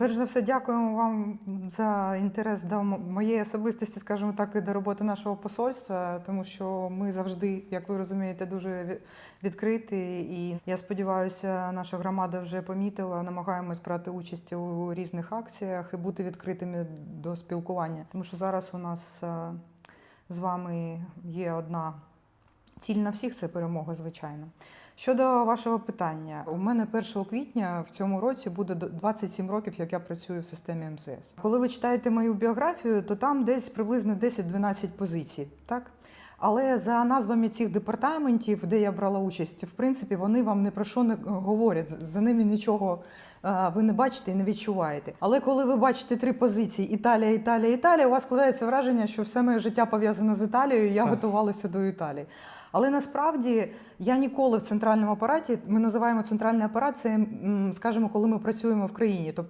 Перш за все, дякуємо вам за інтерес до моєї особистості, скажімо так, і до роботи нашого посольства, тому що ми завжди, як ви розумієте, дуже ві- відкриті. І я сподіваюся, наша громада вже помітила. Намагаємось брати участь у різних акціях і бути відкритими до спілкування. Тому що зараз у нас е, з вами є одна ціль на всіх це перемога, звичайно. Щодо вашого питання, у мене 1 квітня в цьому році буде д- 27 років, як я працюю в системі МСС. Коли ви читаєте мою біографію, то там десь приблизно 10-12 позицій, так? Але за назвами цих департаментів, де я брала участь, в принципі, вони вам не про що не говорять. За ними нічого е, ви не бачите і не відчуваєте. Але коли ви бачите три позиції Італія, Італія, Італія, у вас складається враження, що все моє життя пов'язано з Італією, і я Так. готувалася до Італії. Але насправді я ніколи в центральному апараті, ми називаємо центральний апарат, це, скажімо, коли ми працюємо в країні. Тобто